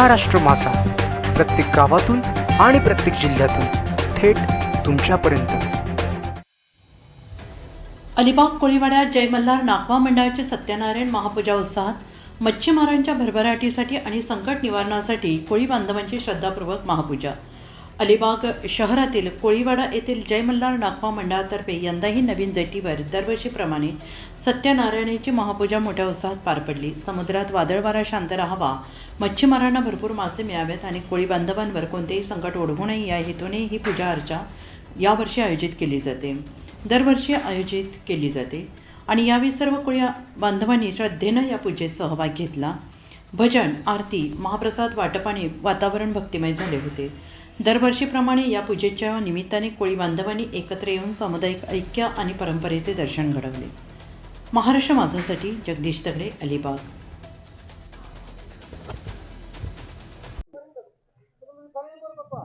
महाराष्ट्र मासा प्रत्येक गावातून आणि प्रत्येक जिल्ह्यातून थेट तुमच्यापर्यंत. अलिबाग कोळीवाड्यात जय मल्हार नागवा मंडळाचे सत्यनारायण महापूजा उत्साहात मच्छीमारांच्या भरभराटीसाठी आणि संकट निवारणासाठी कोळी बांधवांची श्रद्धापूर्वक महापूजा. अलिबाग शहरातील कोळीवाडा येथील जय मल्हार नागपा मंडळातर्फे यंदाही नवीन जेटीवर दरवर्षीप्रमाणे सत्यनारायणाची महापूजा मोठ्या उत्साहात पार पडली. समुद्रात वादळवारा शांत राहावा मच्छीमारांना भरपूर मासे मिळावेत आणि कोळी बांधवांवर कोणतेही संकट ओढवू नये या हेतूने ही पूजा अर्चा यावर्षी आयोजित केली जाते. दरवर्षी आयोजित केली जाते. आणि यावेळी सर्व कोळी बांधवांनी श्रद्धेनं या पूजेत सहभाग घेतला. भजन आरती महाप्रसाद वाटपाने वातावरण भक्तिमय झाले होते. दरवर्षीप्रमाणे या पूजेच्या निमित्ताने कोळी बांधवांनी एकत्र येऊन सामुदायिक ऐक्य आणि परंपरेचे दर्शन घडवले. महाराष्ट्र माझासाठी जगदीश तगडे अलिबाग.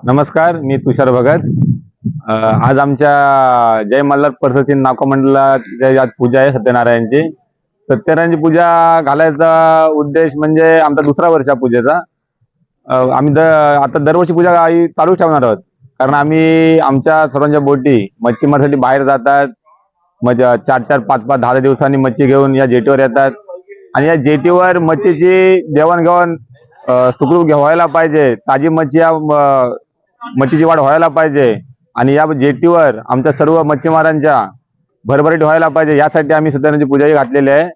नमस्कार मी तुषार भगत. आज आमच्या जय मल्हार परिषदेची नाको मंडळाची आज पूजा आहे सत्यनारायणची. सत्यनारायणची पूजा घालायचा उद्देश म्हणजे आमचा दुसरा वर्ष पूजेचा. आम्ही द आता दरवर्षी पूजा आई चालूच ठेवणार आहोत. कारण आम्ही आमच्या सर्वांच्या बोटी मच्छीमारसाठी बाहेर जातात. मग चार चार पाच पाच दहा दिवसांनी मच्छी घेऊन या जेटीवर येतात. आणि या जेटीवर मच्छीची देवाणघेवाण सुखरूप व्हायला पाहिजे. ताजी मच्छी या मच्छीची वाढ व्हायला पाहिजे. आणि या जेटीवर आमच्या सर्व मच्छीमारांच्या भरभराट व्हायला पाहिजे. यासाठी आम्ही सत्यनारायणची पूजाही घातलेली आहे.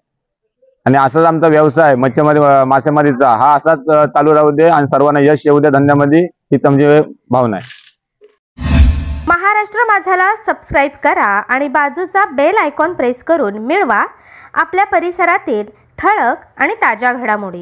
आणि असाच आमचा व्यवसाय मच्छीमारी मासेमारीचा. हा असाच चालू राहू दे आणि सर्वांना यश येऊ दे धंद्यामध्ये ही तुमची भावना आहे. महाराष्ट्र माझाला सबस्क्राईब करा आणि बाजूचा बेल आयकॉन प्रेस करून मिळवा. आपल्या परिसरातील ठळक आणि ताज्या घडामोडी.